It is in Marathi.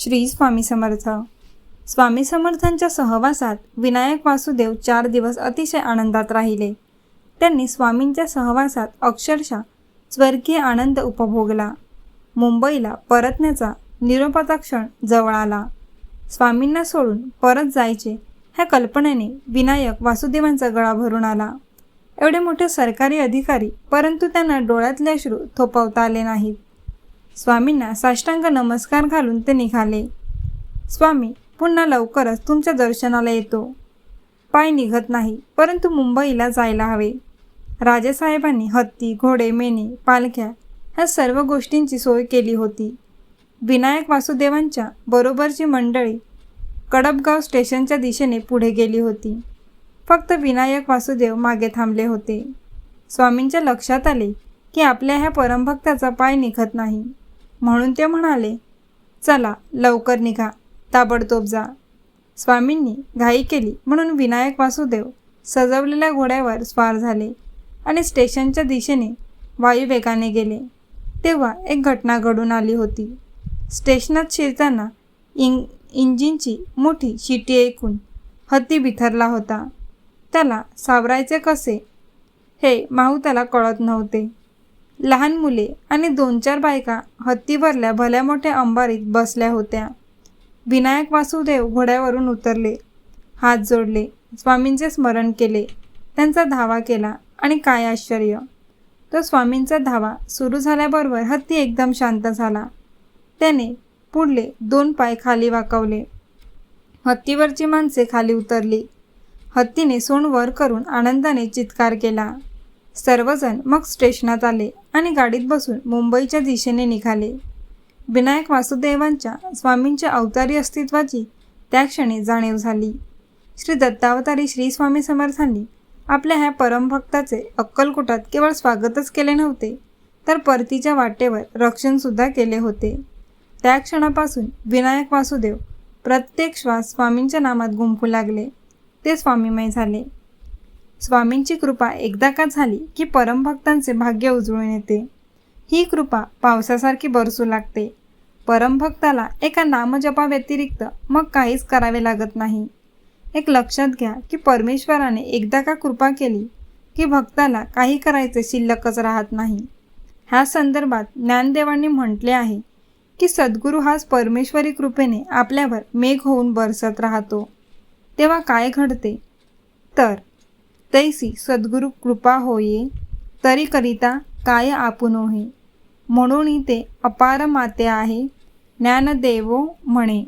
श्री स्वामी समर्थ. स्वामी समर्थांच्या सहवासात विनायक वासुदेव चार दिवस अतिशय आनंदात राहिले. त्यांनी स्वामींच्या सहवासात अक्षरशः स्वर्गीय आनंद उपभोगला. मुंबईला परतण्याचा निरोपाचा क्षण जवळ आला. स्वामींना सोडून परत जायचे ह्या कल्पनेने विनायक वासुदेवांचा गळा भरून आला. एवढे मोठे सरकारी अधिकारी परंतु त्यांना डोळ्यातले अश्रू थोपवता आले नाहीत. स्वामींना साष्टांग नमस्कार घालून ते निघाले. स्वामी पुन्हा लवकरच तुमच्या दर्शनाला येतो. पाय निघत नाही परंतु मुंबईला जायला हवे. राजेसाहेबांनी हत्ती घोडे मेणे पालख्या ह्या सर्व गोष्टींची सोय केली होती. विनायक वासुदेवांच्या बरोबरची मंडळी कडपगाव स्टेशनच्या दिशेने पुढे गेली होती. फक्त विनायक वासुदेव मागे थांबले होते. स्वामींच्या लक्षात आले की आपल्या ह्या परमभक्ताचा पाय निघत नाही. म्हणून ते म्हणाले चला लवकर निघा. ताबडतोब जा. स्वामींनी घाई केली म्हणून विनायक वासुदेव सजवलेल्या घोड्यावर स्वार झाले आणि स्टेशनच्या दिशेने वायुवेगाने गेले. तेव्हा एक घटना घडून आली होती. स्टेशनात शिरताना इंग इंजिनची मोठी शिटी ऐकून हत्ती बिथरला होता. त्याला सावरायचे कसे? हे माहू त्याला कळत नव्हते. लहान मुले आणि दोन चार बायका हत्तीवरल्या भल्या मोठ्या अंबारीत बसल्या होत्या. विनायक वासुदेव घोड्यावरून उतरले. हात जोडले. स्वामींचे स्मरण केले. त्यांचा धावा केला आणि काय आश्चर्य! तो स्वामींचा धावा सुरू झाल्याबरोबर हत्ती एकदम शांत झाला. त्याने पुढले दोन पाय खाली वाकवले. हत्तीवरची माणसे खाली उतरली. हत्तीने सोंड वर करून आनंदाने चित्कार केला. सर्वजण मग स्टेशनात आले आणि गाडीत बसून मुंबईच्या दिशेने निघाले. विनायक वासुदेवांच्या स्वामींच्या अवतारी अस्तित्वाची त्या क्षणी जाणीव झाली. श्री दत्तावतारी श्री स्वामी समर्थांनी आपल्या ह्या परमभक्ताचे अक्कलकोटात केवळ स्वागतच केले नव्हते तर परतीच्या वाटेवर रक्षणसुद्धा केले होते. त्या क्षणापासून विनायक वासुदेव प्रत्येक श्वास स्वामींच्या नामात गुंफू लागले. ते स्वामीमय झाले. स्वामींची कृपा एकदा का झाली की परमभक्तांचे भाग्य उजळून येते? ही कृपा पावसासारखी बरसू लागते. परमभक्ताला एका नामजपाव्यतिरिक्त मग काहीच करावे लागत नाही. एक लक्षात घ्या की परमेश्वराने एकदा का कृपा केली की भक्ताला काही करायचे शिल्लकच राहत नाही. ह्या संदर्भात ज्ञानदेवांनी म्हटले आहे की सद्गुरू हाच परमेश्वरी कृपेने आपल्यावर मेघ होऊन बरसत राहतो. तेव्हा काय घडते? तर तैसी सद्गुरू कृपा होये तरी करिता काय आपुनोहे म्हणून ते अपार माते आहे ज्ञानदेवो म्हणे.